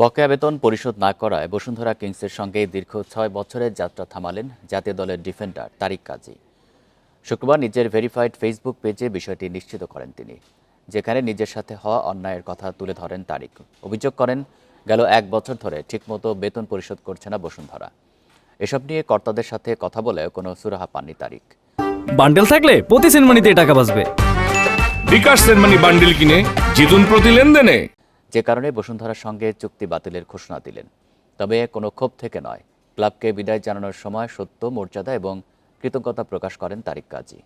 বকেয়া বেতন পরিশোধ না করায় বসুন্ধরা কিংসের সঙ্গে দীর্ঘ ছয় বছরের যাত্রা থামালেন জাতীয় দলের ডিফেন্ডার তারিক কাজী। শুক্রবার নিজের ভেরিফাইড ফেসবুক পেজে বিষয়টি নিশ্চিত করেন তিনি যেখানে নিজের সাথে হওয়া অন্যায়ের কথা তুলে ধরেন তারিক। অভিযোগ করেন গেল এক বছর ধরে ঠিকমতো বেতন পরিশোধ করছে না বসুন্ধরা। এসব নিয়ে কর্তাদের সাথে কথা বলে কোনো সুরাহা পাননি তারিক। বান্ডেল থাকলে প্রতি সেনমানিতে টাকা বাঁচবে। বিকাশ সেনমানি বান্ডিল কিনে জিতুন প্রতি লেনদেনে। যে কারণে বসুন্ধরার সঙ্গে চুক্তি বাতিলের ঘোষণা দিলেন। তবে কোনো ক্ষোভ থেকে নয়। ক্লাবকে বিদায় জানানোর সময় সত্য, মর্যাদা এবং কৃতজ্ঞতা প্রকাশ করেন তারিক কাজী।